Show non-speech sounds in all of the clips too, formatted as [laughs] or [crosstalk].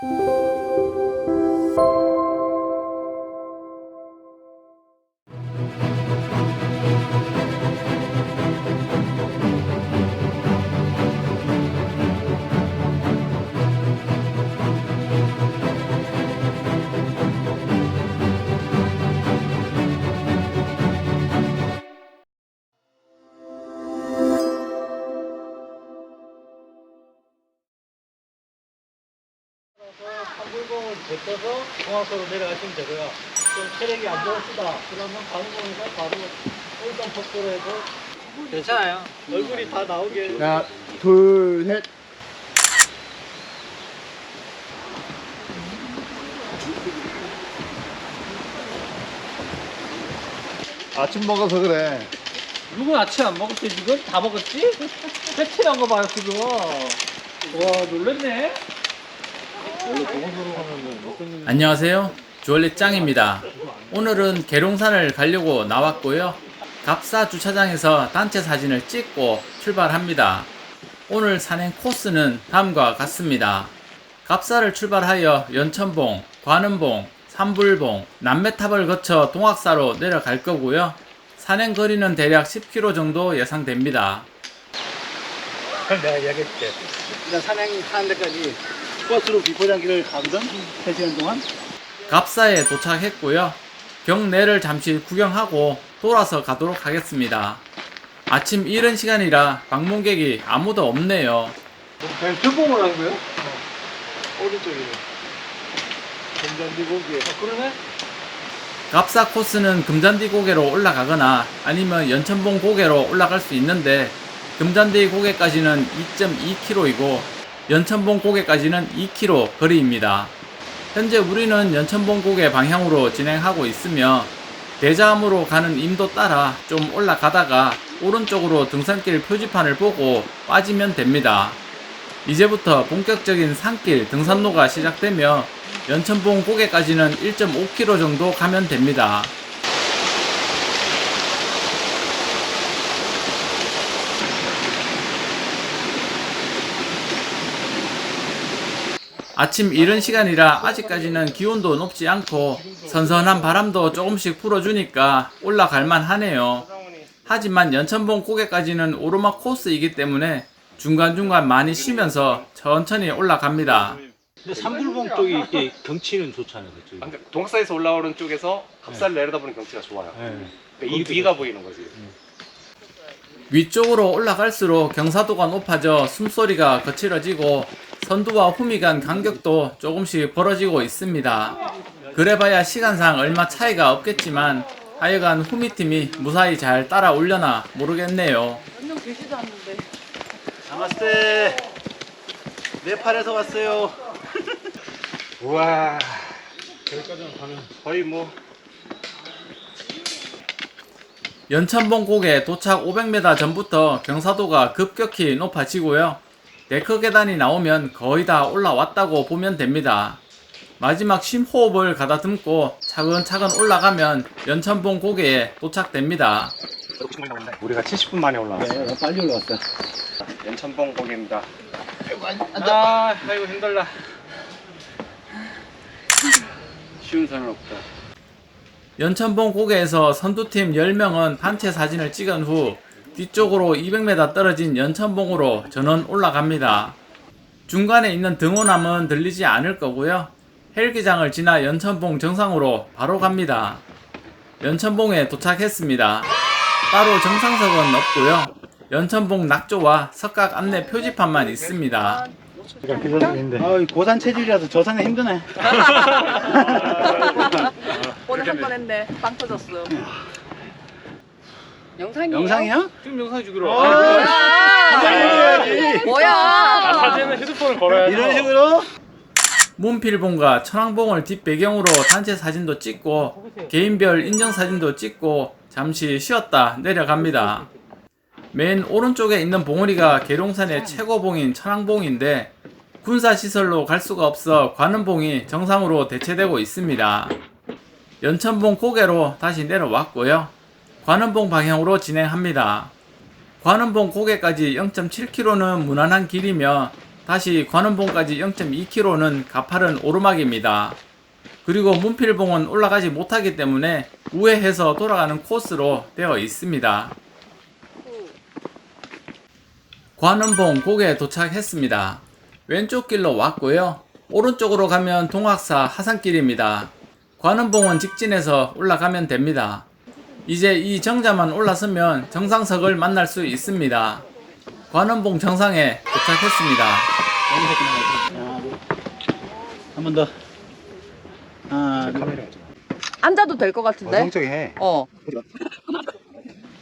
한불 뱉어서 공항서로 내려가시면 되고요. 좀 체력이 안 좋으시다. 그러면 가는공에서 바로 올던 폭도로 해서 괜찮아요. 얼굴이 다 나오게. 자, 둘, 셋. 아침 먹어서 그래. 누구 아침 안 먹었지? 이건 다 먹었지? [laughs] 배치한 거 봐요, 지금. 와, 놀랬네. 안녕하세요. 주얼리 짱입니다. 오늘은 계룡산을 가려고 나왔고요. 갑사 주차장에서 단체 사진을 찍고 출발합니다. 오늘 산행 코스는 다음과 같습니다. 갑사를 출발하여 연천봉, 관음봉, 삼불봉, 남매탑을 거쳐 동학사로 내려갈 거고요. 산행 거리는 대략 10km 정도 예상됩니다. 내가 이야기해줄게. 일단 산행 하는 데까지 버스로 비포장길을 가거든? 3시간 동안? 갑사에 도착했고요. 경내를 잠시 구경하고 돌아서 가도록 하겠습니다. 아침 이른 시간이라 방문객이 아무도 없네요. 그냥 출봉을 한 거예요? 오른쪽이네. 금잔디 고기에. 그러네? 갑사 코스는 금잔디 고개로 올라가거나 아니면 연천봉 고개로 올라갈 수 있는데 금잔디 고개까지는 2.2km이고 연천봉 고개까지는 2km 거리입니다. 현재 우리는 연천봉 고개 방향으로 진행하고 있으며 대자암으로 가는 임도 따라 좀 올라가다가 오른쪽으로 등산길 표지판을 보고 빠지면 됩니다. 이제부터 본격적인 산길 등산로가 시작되며 연천봉 고개까지는 1.5km 정도 가면 됩니다. 아침 이른 시간이라 아직까지는 기온도 높지 않고 선선한 바람도 조금씩 불어주니까 올라갈만 하네요. 하지만 연천봉 고개까지는 오르막 코스이기 때문에 중간중간 많이 쉬면서 천천히 올라갑니다. 근데 삼불봉 쪽이 이렇게 경치는 좋잖아요, 그쪽. 아, 그러니까 동학사에서 올라오는 쪽에서 갑사를 내려다보는 경치가 좋아요. 네. 그러니까 이 위가 보이는 거지. 위쪽으로 올라갈수록 경사도가 높아져 숨소리가 거칠어지고 선두와 후미 간 간격도 조금씩 벌어지고 있습니다. 그래봐야 시간상 얼마 차이가 없겠지만 하여간 후미팀이 무사히 잘 따라 올려나 모르겠네요. 몇 명 계시지 않는데. 나마스테. 네팔에서 왔어요. [laughs] 우와. 여기까지는 가면 거의 뭐 연천봉 고개 도착 500m 전부터 경사도가 급격히 높아지고요. 데크 계단이 나오면 거의 다 올라왔다고 보면 됩니다. 마지막 심호흡을 가다듬고 차근차근 올라가면 연천봉 고개에 도착됩니다. 우리가 70분 만에 올라왔어. 네, 빨리 올라왔어. 연천봉 거기입니다. 아, 아이고 힘들다. 쉬운 산은 없다. 연천봉 고개에서 선두팀 10명은 단체 사진을 찍은 후 뒤쪽으로 200m 떨어진 연천봉으로 전원 올라갑니다. 중간에 있는 등호남은 들리지 않을 거고요. 헬기장을 지나 연천봉 정상으로 바로 갑니다. 연천봉에 도착했습니다. 따로 정상석은 없고요. 연천봉 낙조와 석각 안내 표지판만 있습니다. 아, 고산 체질이라서 저 산에 힘드네. [laughs] 오늘 한 번 했는데 빵 터졌어. 영상이에요? 영상이야? 지금 영상 주기로. 아, 해야지. 뭐야? 사진은 휴대폰을 걸어야죠. 이런 식으로? 문필봉과 천왕봉을 뒷배경으로 단체 사진도 찍고 개인별 인증 사진도 찍고 잠시 쉬었다 내려갑니다. 맨 오른쪽에 있는 봉우리가 계룡산의 최고봉인 천왕봉인데 군사시설로 갈 수가 없어 관음봉이 정상으로 대체되고 있습니다. 연천봉 고개로 다시 내려왔고요. 관음봉 방향으로 진행합니다. 관음봉 고개까지 0.7km는 무난한 길이며 다시 관음봉까지 0.2km는 가파른 오르막입니다. 그리고 문필봉은 올라가지 못하기 때문에 우회해서 돌아가는 코스로 되어 있습니다. 관음봉 고개에 도착했습니다. 왼쪽 길로 왔고요. 오른쪽으로 가면 동학사 하산길입니다. 관음봉은 직진해서 올라가면 됩니다. 이제 이 정자만 올라서면 정상석을 만날 수 있습니다. 관음봉 정상에 도착했습니다. 한 번 더. 하나, 둘. 앉아도 될 것 같은데? 성적이 해. 어.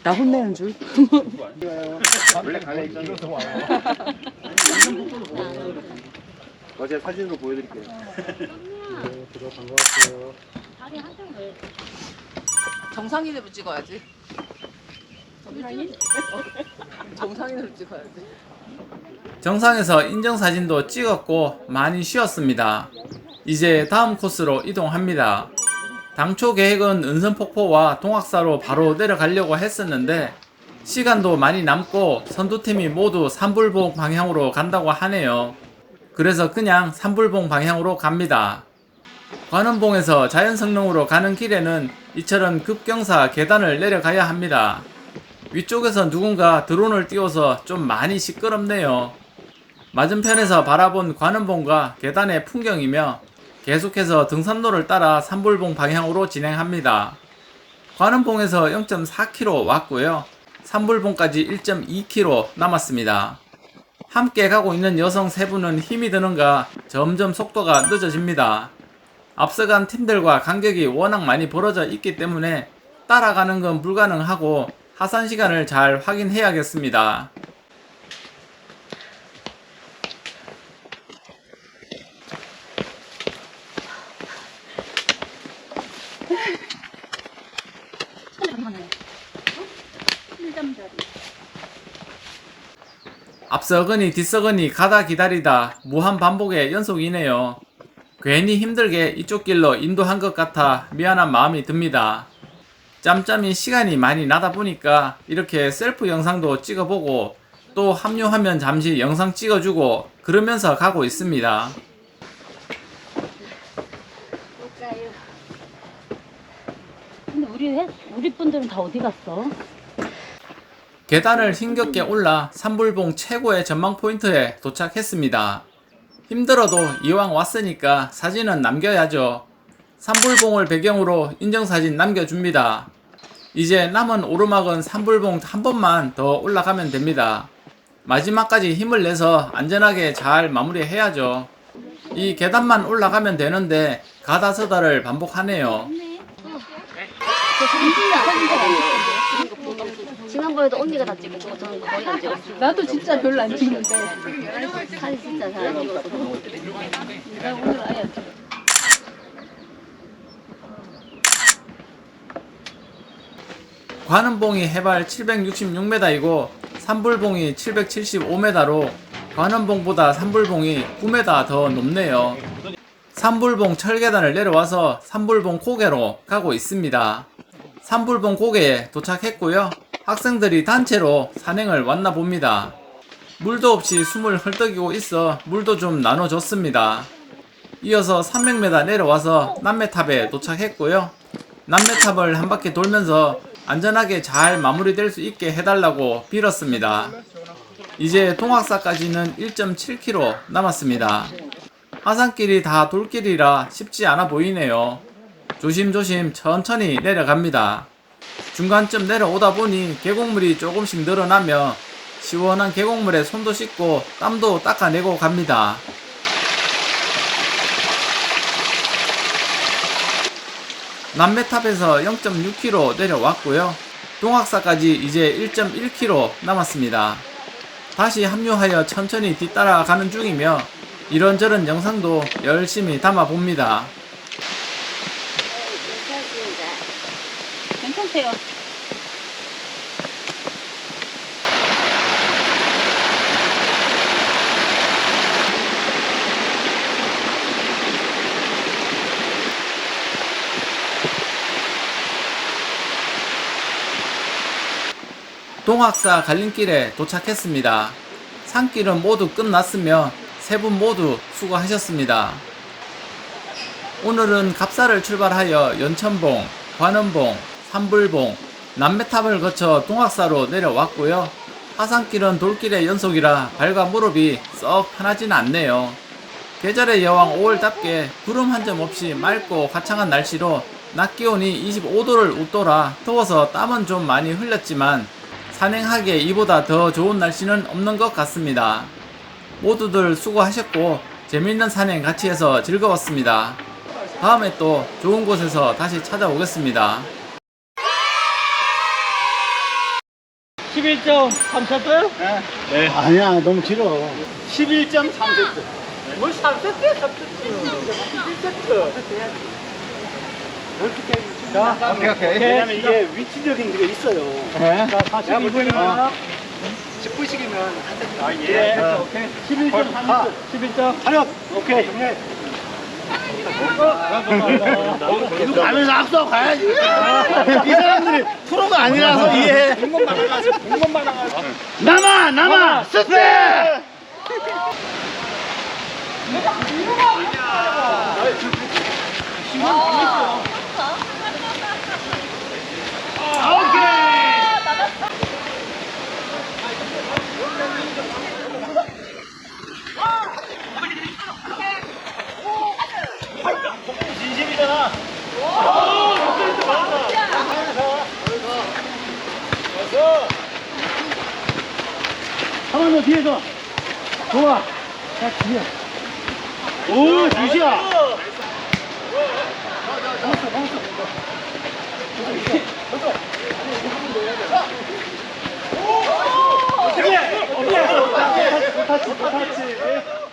나 혼내는 줄. 어제 사진으로 보여드릴게요. 정상인으로 찍어야지. 정상인? [laughs] 정상인으로 찍어야지. 정상에서 인정사진도 찍었고 많이 쉬었습니다. 이제 다음 코스로 이동합니다. 당초 계획은 은선폭포와 동학사로 바로 내려가려고 했었는데 시간도 많이 남고 선두팀이 모두 산불봉 방향으로 간다고 하네요. 그래서 그냥 산불봉 방향으로 갑니다. 관음봉에서 자연성능으로 가는 길에는 이처럼 급경사 계단을 내려가야 합니다. 위쪽에서 누군가 드론을 띄워서 좀 많이 시끄럽네요. 맞은편에서 바라본 관음봉과 계단의 풍경이며 계속해서 등산로를 따라 산불봉 방향으로 진행합니다. 관음봉에서 0.4km 왔고요. 산불봉까지 1.2km 남았습니다. 함께 가고 있는 여성 세 분은 힘이 드는가 점점 속도가 늦어집니다. 앞서간 팀들과 간격이 워낙 많이 벌어져 있기 때문에 따라가는 건 불가능하고 하산 시간을 잘 확인해야겠습니다. 앞서거니 뒤서거니 가다 기다리다 무한 반복의 연속이네요. 괜히 힘들게 이쪽 길로 인도한 것 같아 미안한 마음이 듭니다. 짬짬이 시간이 많이 나다 보니까 이렇게 셀프 영상도 찍어보고 또 합류하면 잠시 영상 찍어주고 그러면서 가고 있습니다. 근데 우리 회- 우리 분들은 다 어디 갔어? 계단을 힘겹게 올라 산불봉 최고의 전망 포인트에 도착했습니다. 힘들어도 이왕 왔으니까 사진은 남겨야죠. 산불봉을 배경으로 인정사진 남겨줍니다. 이제 남은 오르막은 산불봉 한 번만 더 올라가면 됩니다. 마지막까지 힘을 내서 안전하게 잘 마무리해야죠. 이 계단만 올라가면 되는데 가다 서다를 반복하네요. 지난번에도 언니가 다 찍고 저는 거의 안 찍었어. 나도 진짜 별로 안 찍는데. 사진 진짜 잘 안 찍었어. 나 오늘 아예 안 찍어. 관음봉이 해발 766m이고 산불봉이 775m로 관음봉보다 산불봉이 9m 더 높네요. 산불봉 철계단을 내려와서 산불봉 고개로 가고 있습니다. 산불봉 고개에 도착했고요. 학생들이 단체로 산행을 왔나 봅니다. 물도 없이 숨을 헐떡이고 있어 물도 좀 나눠줬습니다. 이어서 300m 내려와서 남매탑에 도착했고요. 남매탑을 한 바퀴 돌면서 안전하게 잘 마무리될 수 있게 해달라고 빌었습니다. 이제 동학사까지는 1.7km 남았습니다. 하산길이 다 돌길이라 쉽지 않아 보이네요. 조심조심 천천히 내려갑니다. 중간쯤 내려오다 보니 계곡물이 조금씩 늘어나며 시원한 계곡물에 손도 씻고 땀도 닦아내고 갑니다. 남매탑에서 0.6km 내려왔고요. 동학사까지 이제 1.1km 남았습니다. 다시 합류하여 천천히 뒤따라가는 중이며 이런저런 영상도 열심히 담아 봅니다. 괜찮대요. 동학사 갈림길에 도착했습니다. 산길은 모두 끝났으며 세 분 모두 수고하셨습니다. 오늘은 갑사를 출발하여 연천봉, 관음봉, 삼불봉, 남매탑을 거쳐 동학사로 내려왔고요. 하산길은 돌길의 연속이라 발과 무릎이 썩 편하지는 않네요. 계절의 여왕 5월답게 구름 한 점 없이 맑고 화창한 날씨로 낮 기온이 25도를 웃돌아 더워서 땀은 좀 많이 흘렸지만 산행하기에 이보다 더 좋은 날씨는 없는 것 같습니다. 모두들 수고하셨고 재밌는 산행 같이 해서 즐거웠습니다. 다음에 또 좋은 곳에서 다시 찾아오겠습니다. 11.3세트? 네. 아니야, 너무 길어. 11.3세트. 뭘 3세트? 3세트. 11세트. 자, 오케이, 오케이. 왜냐면 이게 위치적인 게 있어요. 자, 42분입니다. 10분씩이면 한 세트. 아, 예. 오케이. 11.3세트. 11점. 차렷! 오케이. 이거 가면서 앞서 가야지. 이 사람들이 프로가 아니라서 이해해. 공건만 나가서, 공건만 나가서. 남아! 남아! 스페! 진심이잖아. 한번 더 뒤에서. 좋아. 자, 뒤에. 오, 뒤시야. 오케이. 오케이.